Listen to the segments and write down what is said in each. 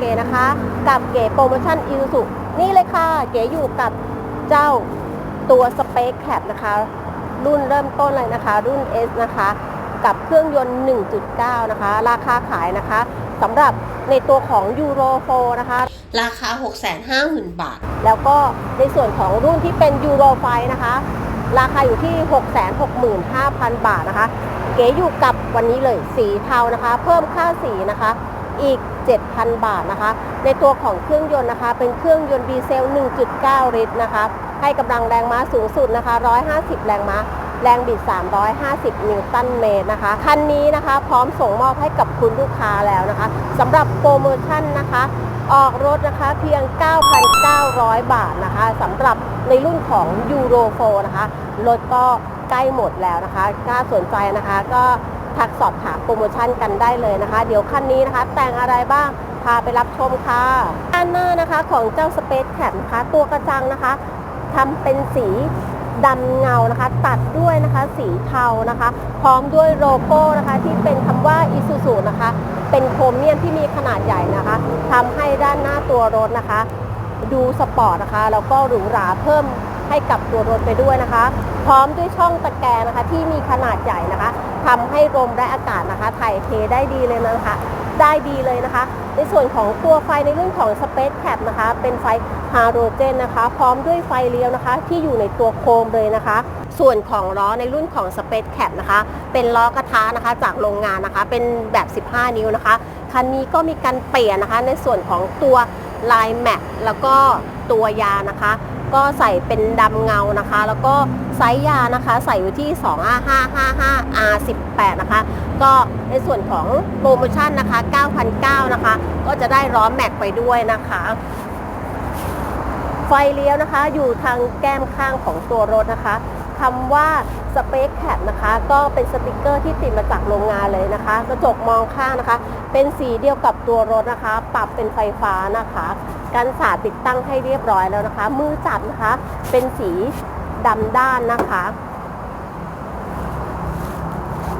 เก๋นะคะ กับเก๋โปรโมชั่นอีซูนี่เลยค่ะ เก๋อยู่กับเจ้าตัวสเปคแคปนะคะ รุ่นเริ่มต้นเลยนะคะ รุ่น S นะคะ กับเครื่องยนต์ 1.9 นะคะ ราคาขายนะคะสำหรับในตัวของ Euro 4นะคะ ราคา 650,000 บาท แล้วก็ในส่วนของรุ่นที่เป็น Euro 5นะคะ ราคาอยู่ที่ 665,000 บาทนะคะ เก๋อยู่กับวันนี้เลยสีเทานะคะ เพิ่มค่าสีนะคะ อีก 7,000 บาทนะคะ ในตัวของเครื่องยนต์นะคะ เป็นเครื่องยนต์ดีเซล 1.9 ลิตรนะคะ ให้กำลังแรงม้าสูงสุดนะคะ 150 แรงม้า แรงบิด 350 นิวตันเมตรนะคะ คันนี้นะคะพร้อมส่งมอบให้กับคุณลูกค้าแล้วนะคะสำหรับโปรโมชั่นนะคะ ออกรถนะคะเพียง 9,900 บาทนะคะสำหรับในรุ่นของ Euro 4นะคะ รถก็ใกล้หมดแล้วนะคะ ถ้าสนใจนะคะก็ ทักสอบถามโปรโมชั่นกันได้เลยนะคะ เดี๋ยวคันนี้นะคะแต่งอะไรบ้างพาไปรับชมค่ะด้านหน้านะคะของเจ้า Space Cat นะคะตัวกระจังนะคะทำเป็นสีดำเงานะคะ ตัดด้วยนะคะสีเทานะคะ พร้อมด้วยโลโก้นะคะ ที่เป็นคำว่า Isuzu นะคะ เป็นโครเมียมที่มีขนาดใหญ่นะคะทำให้ด้านหน้าตัวรถนะคะ ดูสปอร์ตนะคะ แล้วก็หรูหราเพิ่ม ให้กับตัวรถไปด้วยนะคะ พร้อมด้วยช่องตะแกรงนะคะ ที่มีขนาดใหญ่นะคะทำให้ลมและอากาศนะคะ ถ่ายเทได้ดีเลยนะคะได้ดีเลยนะคะ ในส่วนของตัวไฟในเรื่องของ Space Cap นะคะ เป็นไฟฮาโลเจนนะคะ พร้อมด้วยไฟเลี้ยวนะคะ ที่อยู่ในตัวโคมเลยนะคะ ส่วนของล้อในรุ่นของ Space Cap นะคะ เป็นล้อกระทะนะคะจากโรงงานนะคะ เป็นแบบ 15 นิ้วนะคะ คันนี้ก็มีการเปลี่ยนนะคะ ในส่วนของตัวลายแม็กแล้วก็ตัวยานะคะ ก็ใส่เป็นดำเงานะคะ แล้วก็ไซส์ยานะคะ ใส่อยู่ที่ 25555 R18 นะคะ ก็ในส่วนของโปรโมชั่นนะคะ 9,900 นะคะ ก็จะได้ล้อแม็กไปด้วยนะคะ ไฟเลี้ยวนะคะ อยู่ทางแก้มข้างของตัวรถนะคะคำว่า Space Cat นะคะ ก็เป็นสติกเกอร์ที่ติดมาจากโรงงานเลยนะคะ กระจกมองข้างนะคะ เป็นสีเดียวกับตัวรถนะคะ ปรับเป็นไฟฟ้านะคะ กันสาดติดตั้งให้เรียบร้อยแล้วนะคะ มือจับนะคะ เป็นสีดำด้านนะคะ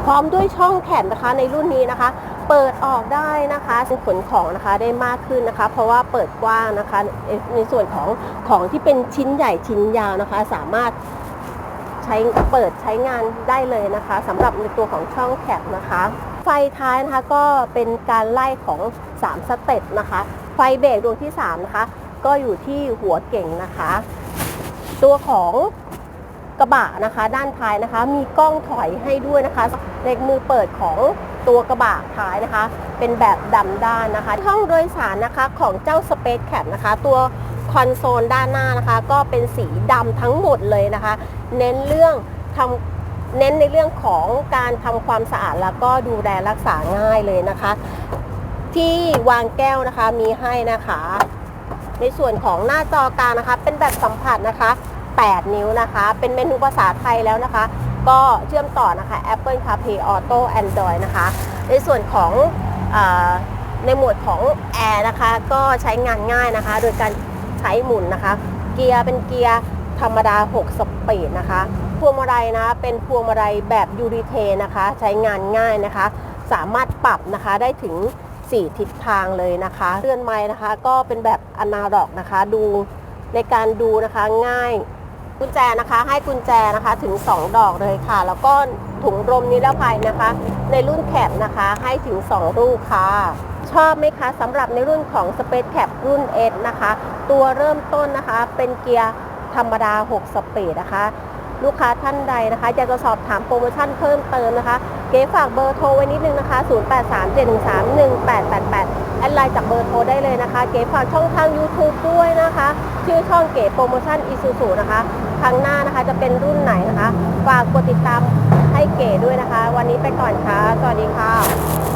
พร้อมด้วยช่องแขนนะคะในรุ่นนี้นะคะ เปิดออกได้นะคะขนของนะคะได้มากขึ้นนะคะ เพราะว่าเปิดกว้างนะคะ ในส่วนของของที่เป็นชิ้นใหญ่ชิ้นยาวนะคะ สามารถใช้เปิดใช้งานได้เลยนะคะสำหรับในตัวของช่องแคปนะคะ ไฟท้ายนะคะก็เป็นการไล่ของ 3 สเต็ปนะคะ ไฟเบรกดวงที่3นะคะก็อยู่ที่หัวเก่งนะคะ ตัวของกระบะนะคะ ด้านท้ายนะคะ มีกล้องถอยให้ด้วยนะคะเล็กมือเปิดของตัวกระบะท้ายนะคะ เป็นแบบดำด้านนะคะ ห้องโดยสารนะคะของเจ้า Space Cat นะคะ ตัวคอนโซลด้านหน้านะคะ ก็เป็นสีดำทั้งหมดเลยนะคะ เน้นเรื่องทำเน้นในเรื่องของการทำความสะอาดแล้วก็ดูแลรักษาง่ายเลยนะคะ ที่วางแก้วนะคะมีให้นะคะ ในส่วนของหน้าจอกลางนะคะ เป็นแบบสัมผัสนะคะ 8 นิ้วนะคะ เป็นเมนูภาษาไทยแล้วนะคะ ก็เชื่อมต่อนะคะ Apple CarPlay Auto Android นะคะ ในส่วนของอในหมวดของแอร์นะคะ ก็ใช้งานง่ายนะคะ โดยการใช้หมุนนะคะ เกียร์เป็นเกียร์ธรรมดา 6 สปีดนะคะพวงมาลัยนะเป็นพวงมาลัยแบบยูริเทนะคะ ใช้งานง่ายนะคะ สามารถปรับนะคะได้ถึง 4 ทิศทางเลยนะคะเรือนไม้นะคะ ก็เป็นแบบอนาล็อกนะคะ ดูในการดูนะคะง่ายกุญแจนะคะ ให้กุญแจนะคะถึง 2 ดอกเลยค่ะ แล้วก็ถุงลมนิรภัยนะคะ ในรุ่นแคปนะคะให้ถึง 2 ลูกค่ะ ชอบไหมคะสำหรับในรุ่นของ Space Cap รุ่น S นะคะ ตัวเริ่มต้นนะคะเป็นเกียร์ธรรมดา 6 สปีดนะคะ ลูกค้าท่านใดนะคะอยากจะสอบถามโปรโมชั่นเพิ่มเติมนะคะ เก๋ฝากเบอร์โทรไว้นิดนึงนะคะ 0837131888 แอดไลน์จากเบอร์โทรได้เลยนะคะ เก๋ฝากช่องทาง YouTube ด้วยนะคะ ชื่อช่องเก๋โปรโมชั่นอีซูซูนะคะครั้งหน้านะคะจะเป็นรุ่นไหนนะคะ ฝากกดติดตามให้เก๋ด้วยนะคะ วันนี้ไปก่อนค่ะ สวัสดีค่ะ